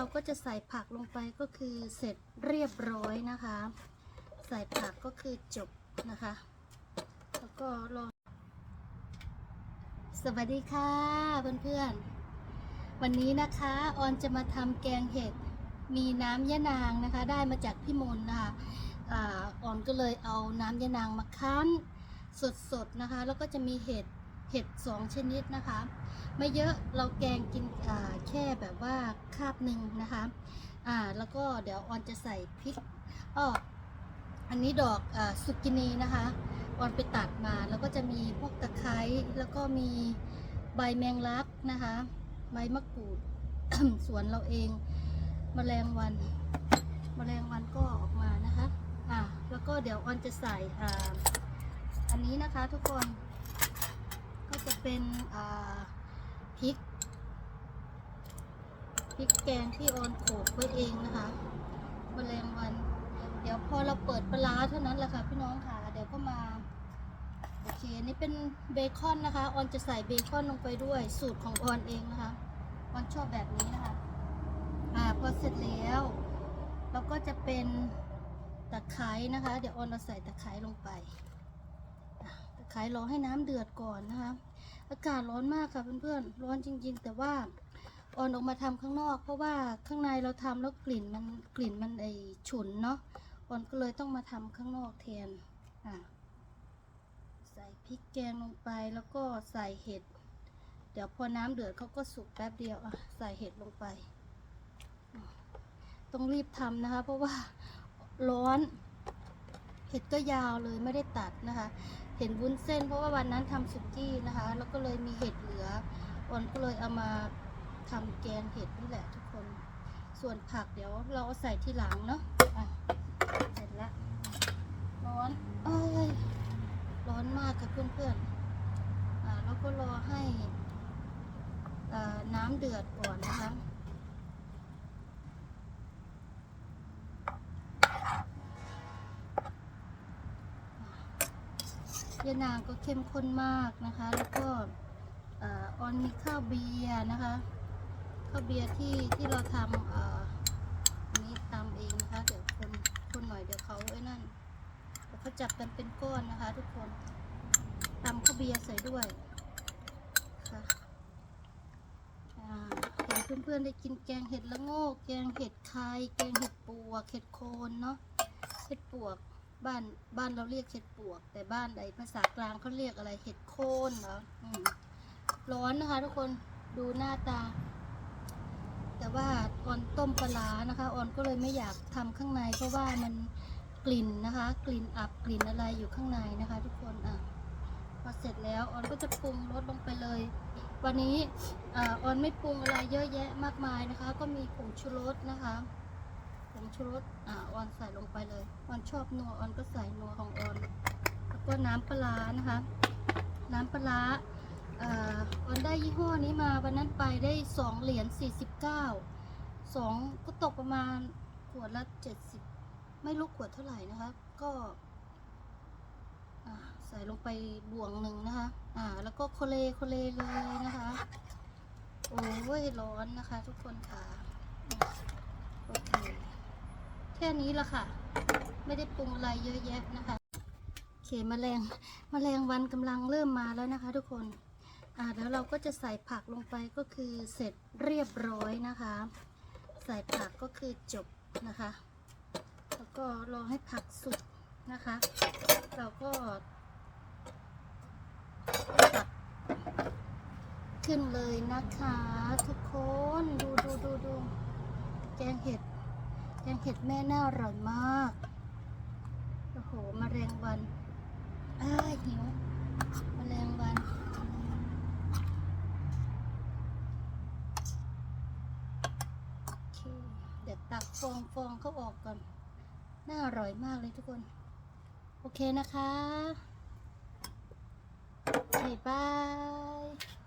เราก็จะใส่ผักลงไปก็คือเสร็จเรียบร้อยนะคะ ใส่ผักก็คือจบนะคะ แล้วก็รอสวัสดีค่ะเพื่อนๆ วันนี้นะคะออนจะมาทำแกงเห็ดมีน้ำยะนางนะคะ ได้มาจากพี่มนนะคะอาออนก็เลยเอาน้ำยะนางมาคั้นสดๆนะคะ แล้วก็จะมีเห็ด เห็ดสองชนิดนะคะ ไม่เยอะเราแกงกินแค่แบบว่าคาบหนึ่งนะคะอ่าแล้วก็เดี๋ยวออนจะใส่พริกอ้ออันนี้ดอกอสุกินีนะคะออนไปตัดมาแล้วก็จะมีพวกตะไคร้แล้วก็มีใบแมงลักนะคะ ใบมะกรูดสวนเราเองมแมลงวันมแมลงวันก็ออกมานะคะอ่าแล้วก็เดี๋ยวออนจะใส่อ่าอันนี้นะคะทุกคน จะเป็นพริกพริกแกงที่ออนโขกไว้เองนะคะมแมลงวัน เดี๋ยวพอเราเปิดปลาเท่านั้นแหละค่ะพี่น้องค่ะ เดี๋ยวก็มา โอเคนนี่เป็นเบคอนนะคะ ออนจะใส่เบคอนลงไปด้วย สูตรของออนเองนะคะ ออนชอบแบบนี้นะคะ อ่า พอเสร็จแล้วเราก็จะเป็นตะไคร้นะคะ เดี๋ยวออนเราใส่ตะไคร้ลงไป อะตะไคร้รอให้น้ำเดือดก่อนนะคะ อากาศร้อนมากค่ะเพื่อนๆ ร้อนจริง ๆ แต่ว่าออนออกมาทำข้างนอก เพราะว่าข้างในเราทำแล้วกลิ่นมันกลิ่นมันไอฉุนเนาะออนก็เลยต้องมาทำข้างนอกแทนอะใส่พริกแกงลงไปแล้วก็ใส่เห็ด เดี๋ยวพอน้ำเดือดเขาก็สุกแป๊บเดียวอะใส่เห็ดลงไป ต้องรีบทำนะคะ เพราะว่าร้อน เห็ดก็ยาวเลยไม่ได้ตัดนะคะ เห็นวุ้นเส้น เพราะว่าวันนั้นทำสุกี้นะคะ แล้วก็เลยมีเห็ดเหลือออนก็เลยเอามาทำแกงเห็ดนี่แหละทุกคน ส่วนผักเดี๋ยวเราเอาใส่ทีหลังเนาะะเสร็จแล้วร้อนเอ้ยร้อนมากค่ะเพื่อนๆอ่าแล้วก็รอให้น้ำเดือดก่อนนะคะ ยานางก็เข้มข้นมากนะคะ แล้วก็ออนมีข้าวเบียร์นะคะ ข้าวเบียร์ที่ที่เราทำอ่าอันนี้ตำเองนะคะ เดี๋ยวคนคนหน่อยเดี๋ยวเขาไอ้นั่นเดี๋ยวเขาจับกันเป็นก้อนนะคะ ทุกคนตำข้าวเบียร์ใส่ด้วยค่ะเห็นเพื่อนๆได้กินแกงเห็ดละโงก แกงเห็ดไข่แกงเห็ดปวก เห็ดโคนเนาะ เห็ดปวก บ้านบ้านเราเรียกเห็ดปวก แต่บ้านใดภาษากลางเขาเรียกอะไรเห็ดโคนเหรอร้อนนะคะ ทุกคนดูหน้าตา แต่ว่าออนต้มปลานะคะออนก็เลยไม่อยากทำข้างใน เพราะว่ามันกลิ่นนะคะ กลิ่นอับกลิ่นอะไรอยู่ข้างในนะคะ ทุกคนอะพอเสร็จแล้วออนก็จะปรุงรสลงไปเลย วันนี้อ่ออนไม่ปรุงอะไรเยอะแยะมากมายนะคะ ก็มีผงชูรสนะคะ งชูรสอ่าออนใส่ลงไปเลยออนชอบนัวออนก็ใส่นัวของออนแล้วก็น้ำปลานะคะ น้ำปลารอ่อนได้ยี่ห้อนี้มาวันนั้นไปได้สองเหรียญสี่สิบเก้าสองก็ตกประมาณขวดละเจ็ดสิบไม่รู้ขวดเท่าไหร่นะคะ ก็ใส่ลงไปบ่วงหนึ่งนะคะ อ่า แล้วก็โคเลโคเลเลยนะคะ โอ้ยร้อนนะคะ ทุกคนค่ะโอเค แค่นี้ละค่ะ ไม่ได้ปรุงอะไรเยอะแยะนะคะโอเคมแมลงมแมลงวันกำลังเริ่มมาแล้วนะคะ ทุกคนอ่าแล้วเราก็จะใส่ผักลงไปก็คือเสร็จเรียบร้อยนะคะ ใส่ผักก็คือจบนะคะ แล้วก็รอให้ผักสุกนะคะ เราก็ตักขึ้นเลยนะคะ ทุกคนดูดูดูดูแกงเห็ด งเห็ดแม่น่าอร่อยมาก โอ้โหมแมลงวันอ้าหิวมแมลงวันโอเคเดี๋ยวตักฟองฟองเขาออกก่อน น่าอร่อยมากเลยทุกคน โอเคนะคะโอเคบาย